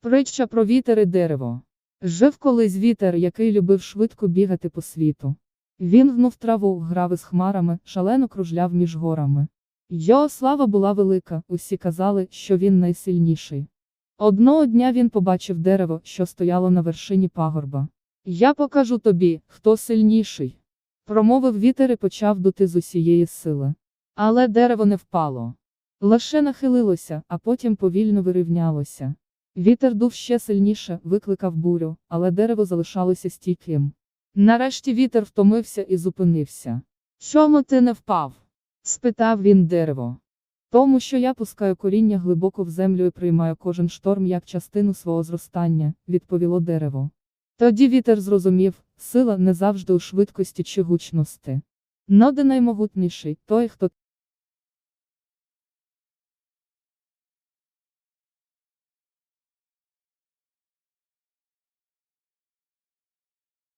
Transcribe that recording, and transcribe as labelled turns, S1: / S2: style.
S1: Притча про вітер і дерево. Жив колись вітер, який любив швидко бігати по світу. Він гнув траву, грав із хмарами, шалено кружляв між горами. Його слава була велика, усі казали, що він найсильніший. Одного дня він побачив дерево, що стояло на вершині пагорба. Я покажу тобі, хто сильніший. Промовив вітер і почав дути з усієї сили. Але дерево не впало. Лише нахилилося, а потім повільно вирівнялося. Вітер дув ще сильніше, викликав бурю, але дерево залишалося стійким. Нарешті вітер втомився і зупинився. Чому ти не впав? спитав він дерево. Тому що я пускаю коріння глибоко в землю і приймаю кожен шторм як частину свого зростання, відповіло дерево. Тоді вітер зрозумів, сила не завжди у швидкості чи гучності. Но де наймогутніший той, хто